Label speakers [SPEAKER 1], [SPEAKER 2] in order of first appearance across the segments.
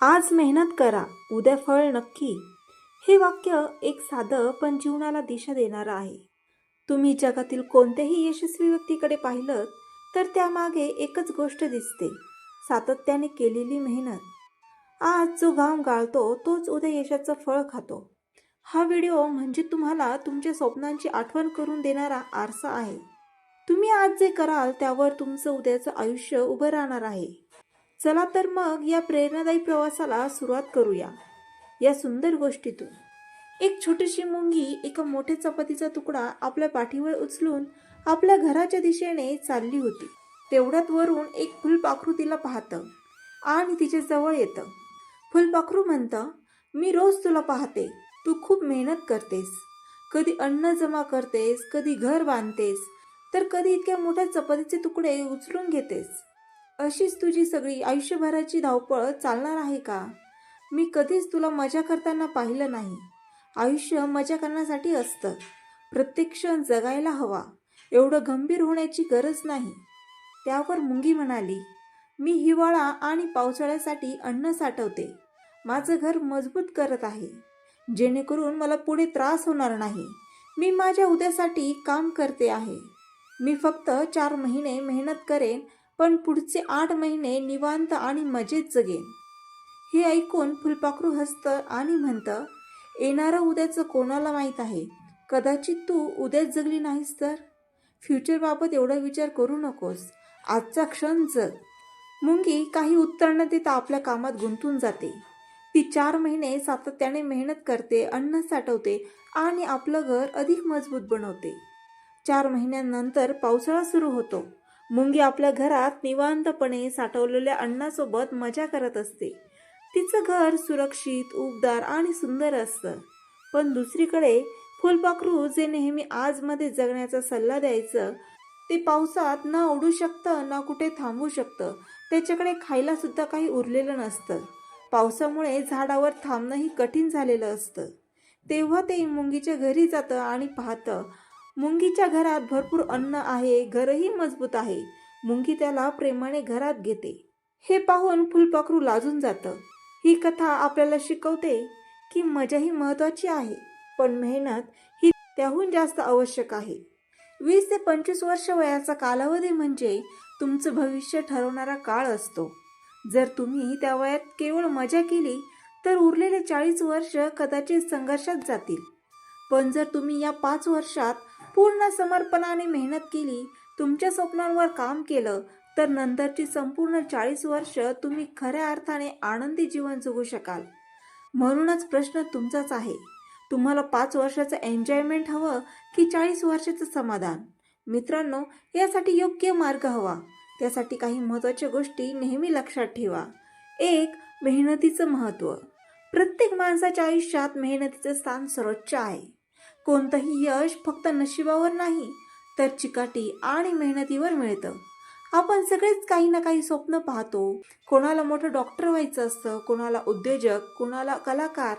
[SPEAKER 1] आज मेहनत करा उद्या फळ नक्की. हे वाक्य एक साधं पण जीवनाला दिशा देणारं आहे. तुम्ही जगातील कोणत्याही यशस्वी व्यक्तीकडे पाहिलं तर त्यामागे एकच गोष्ट दिसते सातत्याने केलेली मेहनत. आज जो घाम गाळतो तोच उद्या यशाचं फळ खातो. हा व्हिडिओ म्हणजे तुम्हाला तुमच्या स्वप्नांची आठवण करून देणारा आरसा आहे. तुम्ही आज जे कराल त्यावर तुमचं उद्याचं आयुष्य उभं राहणार आहे. चला तर मग या प्रेरणादायी प्रवासाला सुरुवात करूया. या सुंदर गोष्टीतून. एक छोटीशी मुंगी एका मोठ्या चपातीचा तुकडा आपल्या पाठीवर उचलून आपल्या घराच्या दिशेने चालली होती. तेवढ्यात वरून एक फुलपाखरू तिला पाहतं आणि तिच्या जवळ येतं. फुलपाखरू म्हणतं मी रोज तुला पाहते. तू खूप मेहनत करतेस. कधी अन्न जमा करतेस कधी घर बांधतेस तर कधी इतक्या मोठ्या चपातीचे तुकडे उचलून घेतेस. अशीच तुझी सगळी आयुष्यभराची धावपळ चालणार आहे का? मी कधीच तुला मजा करताना पाहिलं नाही. आयुष्य मजा करण्यासाठी असतं. प्रत्येक क्षण जगायला हवा. एवढं गंभीर होण्याची गरज नाही. त्यावर मुंगी म्हणाली मी हिवाळा आणि पावसाळ्यासाठी अन्न साठवते. माझं घर मजबूत करत आहे. जेणेकरून मला पुढे त्रास होणार नाही. मी माझ्या उद्यासाठी काम करते आहे. मी फक्त चार महिने मेहनत करेन पण पुढचे आठ महिने निवांत आणि मजेत जगेन. हे ऐकून फुलपाखरू हसतं आणि म्हणतं येणारं उद्याचं कोणाला माहीत आहे? कदाचित तू उद्याच जगली नाहीस तर? फ्युचरबाबत एवढा विचार करू नकोस. आजचा क्षण जग. मुंगी काही उत्तर न देता आपल्या कामात गुंतून जाते. ती चार महिने सातत्याने मेहनत करते अन्न साठवते आणि आपलं घर अधिक मजबूत बनवते. चार महिन्यानंतर पावसाळा सुरू होतो. मुंगी आपल्या घरात निवांतपणे साठवलेल्या अन्नासोबत मजा करत असते. तिचं घर सुरक्षित उबदार आणि सुंदर असतं. पण दुसरीकडे फुलपाखरू जे नेहमी आजमध्ये जगण्याचा सल्ला द्यायचं ते पावसात ना उडू शकतं ना कुठे थांबू शकतं त्याच्याकडे खायला सुद्धा काही उरलेलं नसतं. पावसामुळे झाडावर थांबणंही कठीण झालेलं असतं. तेव्हा ते मुंगीच्या घरी जातं आणि पाहतं मुंगीच्या घरात भरपूर अन्न आहे घरही मजबूत आहे. मुंगी त्याला प्रेमाने घरात घेते. हे पाहून फुलपाखरू लाजून जातं. ही कथा आपल्याला शिकवते की मजा ही महत्त्वाची आहे पण मेहनत ही त्याहून जास्त आवश्यक आहे. वीस ते पंचवीस वर्ष वयाचा कालावधी म्हणजे तुमचं भविष्य ठरवणारा काळ असतो. जर तुम्ही त्या वयात केवळ मजा केली तर उरलेले चाळीस वर्ष कदाचित संघर्षात जातील. पण जर तुम्ही या पाच वर्षात पूर्ण समर्पणाने मेहनत केली तुमच्या स्वप्नांवर काम केलं तर नंतरची संपूर्ण चाळीस वर्ष तुम्ही खऱ्या अर्थाने आनंदी जीवन जगू शकाल. म्हणूनच प्रश्न तुमचाच आहे. तुम्हाला पाच वर्षाचं एन्जॉयमेंट हवं की चाळीस वर्षाचं समाधान? मित्रांनो यासाठी योग्य मार्ग हवा. त्यासाठी काही महत्त्वाच्या गोष्टी नेहमी लक्षात ठेवा. एक मेहनतीचं महत्त्व. प्रत्येक माणसाच्या आयुष्यात मेहनतीचं स्थान सर्वोच्च आहे. कोणतंही यश फक्त नशिबावर नाही तर चिकाटी आणि मेहनतीवर मिळतं. आपण सगळेच काही ना काही स्वप्न पाहतो. कोणाला मोठं डॉक्टर व्हायचं असतं कोणाला उद्योजक कोणाला कलाकार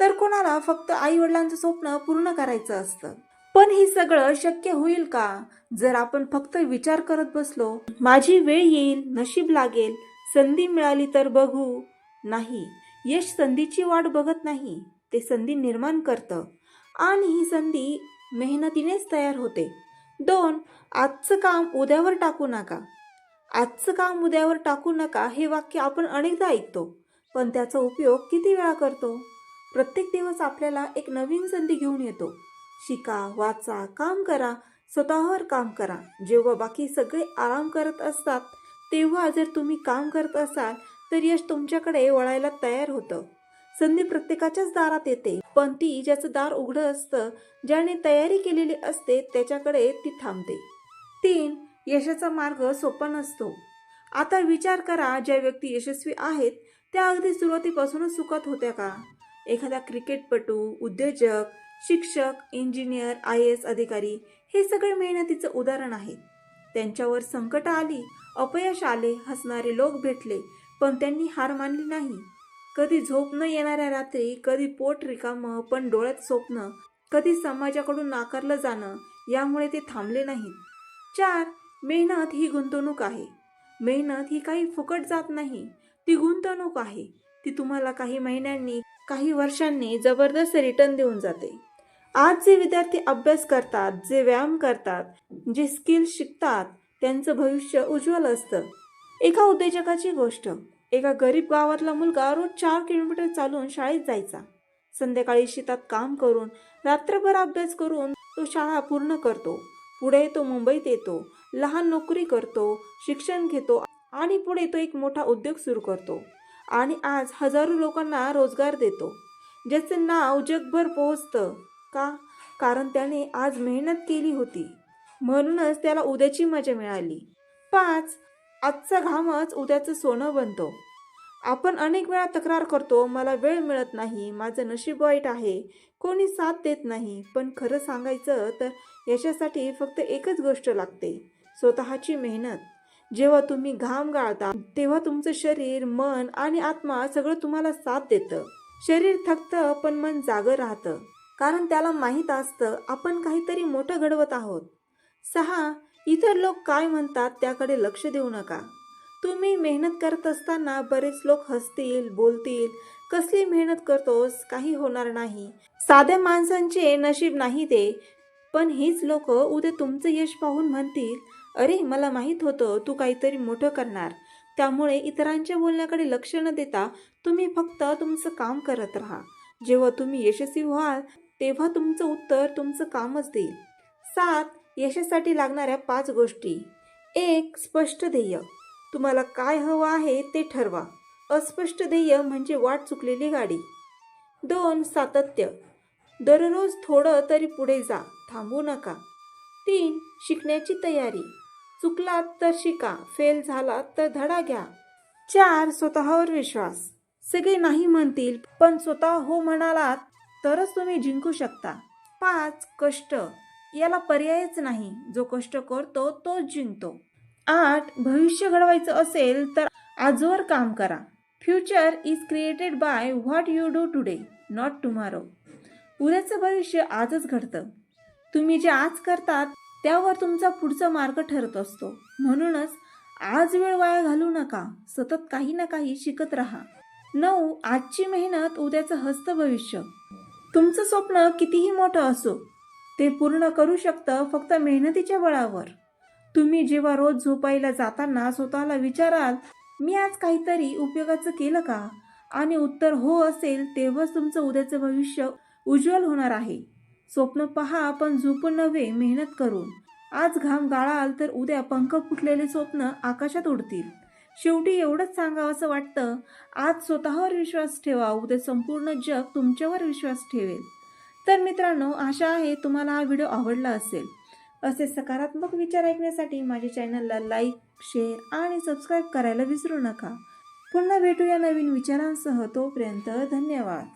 [SPEAKER 1] तर कोणाला फक्त आई वडिलांचं स्वप्न पूर्ण करायचं असतं. पण हे सगळं शक्य होईल का? जर आपण फक्त विचार करत बसलो माझी वेळ येईल नशीब लागेल संधी मिळाली तर बघू. नाही यश संधीची वाट बघत नाही ते संधी निर्माण करतं. आणि ही संधी मेहनतीनेच तयार होते. दोन आजचं काम उद्यावर टाकू नका. आजचं काम उद्यावर टाकू नका हे वाक्य आपण अनेकदा ऐकतो पण त्याचा उपयोग किती वेळा करतो? प्रत्येक दिवस आपल्याला एक नवीन संधी घेऊन येतो. शिका वाचा काम करा स्वतःवर काम करा. जेव्हा बाकी सगळे आराम करत असतात तेव्हा जर तुम्ही काम करत असाल तर यश तुमच्याकडे वळायला तयार होतं. संधी प्रत्येकाच्याच दारात येते. पण ती ज्याचं दार उघडं असतं ज्याने तयारी केलेली असते त्याच्याकडे ती थांबते. तीन यशाचा मार्ग सोपा नसतो. आता विचार करा ज्या व्यक्ती यशस्वी आहेत त्या अगदी सुरुवातीपासूनच सुखात होत्या का? एखादा क्रिकेटपटू उद्योजक शिक्षक इंजिनियर आय एस अधिकारी हे सगळे मेहनतीचं उदाहरण आहे. त्यांच्यावर संकट आली अपयश आले हसणारे लोक भेटले पण त्यांनी हार मानली नाही. कधी झोप न येणाऱ्या रात्री कधी पोट रिकामं पण डोळ्यात स्वप्न कधी समाजाकडून नाकारलं जाणं यामुळे ते थांबले नाहीत. चार मेहनत ही गुंतवणूक आहे. मेहनत ही काही फुकट जात नाही. ती गुंतवणूक आहे. ती तुम्हाला काही महिन्यांनी काही वर्षांनी जबरदस्त रिटर्न देऊन जाते. आज जे विद्यार्थी अभ्यास करतात जे व्यायाम करतात जे स्किल्स शिकतात त्यांचं भविष्य उज्ज्वल असतं. एका उद्योजकाची गोष्ट एका गरीब गावातला मुलगा रोज चार किलोमीटर चालून शाळेत जायचा. संध्याकाळी शेतात काम करून रात्रभर अभ्यास करून तो शाळा पूर्ण करतो. पुढे तो मुंबईत येतो लहान नोकरी करतो शिक्षण घेतो आणि पुढे तो एक मोठा उद्योग सुरू करतो आणि आज हजारो लोकांना रोजगार देतो. ज्याचे नाव जगभर पोहोचतं का? कारण त्याने आज मेहनत केली होती. म्हणूनच त्याला उद्याची मजा मिळाली. पाच आजचा घामच उद्याचं सोनं बनतो. आपण अनेक वेळा तक्रार करतो मला वेळ मिळत नाही माझं नशीब वाईट आहे कोणी साथ देत नाही. पण खरं सांगायचं तर याच्यासाठी फक्त एकच गोष्ट लागते स्वतःची मेहनत. जेव्हा तुम्ही घाम गाळता तेव्हा तुमचं शरीर मन आणि आत्मा सगळं तुम्हाला साथ देतं. शरीर थकतं पण मन जागं राहतं. कारण त्याला माहीत असतं आपण काहीतरी मोठं घडवत आहोत. सहा इतर लोक काय म्हणतात त्याकडे लक्ष देऊ नका. तुम्ही मेहनत करत असताना बरेच लोक हसतील बोलतील. कसली मेहनत करतोस? काही होणार नाही. साध्या माणसांचे नशीब नाही ते. पण हीच लोक उद्या तुमचं यश पाहून म्हणतील अरे मला माहीत होतं तू काहीतरी मोठं करणार. त्यामुळे इतरांच्या बोलण्याकडे लक्ष न देता तुम्ही फक्त तुमचं काम करत राहा. जेव्हा तुम्ही यशस्वी व्हाल तेव्हा तुमचं उत्तर तुमचं कामच देईल. सात यशासाठी लागणाऱ्या पाच गोष्टी. एक स्पष्ट ध्येय. तुम्हाला काय हवं आहे ते ठरवा. अस्पष्ट ध्येय म्हणजे वाट चुकलेली गाडी. दोन सातत्य. दररोज थोडं तरी पुढे जा थांबू नका. तीन शिकण्याची तयारी. चुकलात तर शिका फेल झालात तर धडा घ्या. चार स्वतःवर विश्वास. सगळे नाही म्हणतील पण स्वतः हो म्हणालात तरच तुम्ही जिंकू शकता. पाच कष्ट. याला पर्यायच नाही. जो कष्ट करतो तोच जिंकतो. आठ भविष्य घडवायचं असेल तर आजवर काम करा. Future is created by what you do today not tomorrow उद्याचं भविष्य आजच घडतं. तुम्ही जे आज करतात त्यावर तुमचा पुढचा मार्ग ठरत असतो. म्हणूनच आज वेळ वाया घालू नका. सतत काही ना काही शिकत राहा. नऊ आजची मेहनत उद्याचं हस्त भविष्य. तुमचं स्वप्न कितीही मोठं असो ते पूर्ण करू शकतं फक्त मेहनतीच्या बळावर. तुम्ही जेव्हा रोज झोपायला जाताना स्वतःला विचाराल मी आज काहीतरी उपयोगाचं केलं का? आणि उत्तर हो असेल तेव्हाच तुमचं उद्याचं भविष्य उज्ज्वल होणार आहे. स्वप्न पहा पण झोपून नव्हे मेहनत करून. आज घाम गाळाल तर उद्या पंख फुटलेले स्वप्न आकाशात उडतील. शेवटी एवढंच सांगावं असं वाटतं आज स्वतःवर विश्वास ठेवा उद्या संपूर्ण जग तुमच्यावर विश्वास ठेवेल. तर मित्रांनो आशा आहे तुम्हाला हा व्हिडिओ आवडला असेल. असे सकारात्मक विचार ऐकण्यासाठी माझ्या चॅनलला लाईक शेअर आणि सबस्क्राईब करायला विसरू नका. पुन्हा भेटूया नवीन विचारांसह. तोपर्यंत धन्यवाद.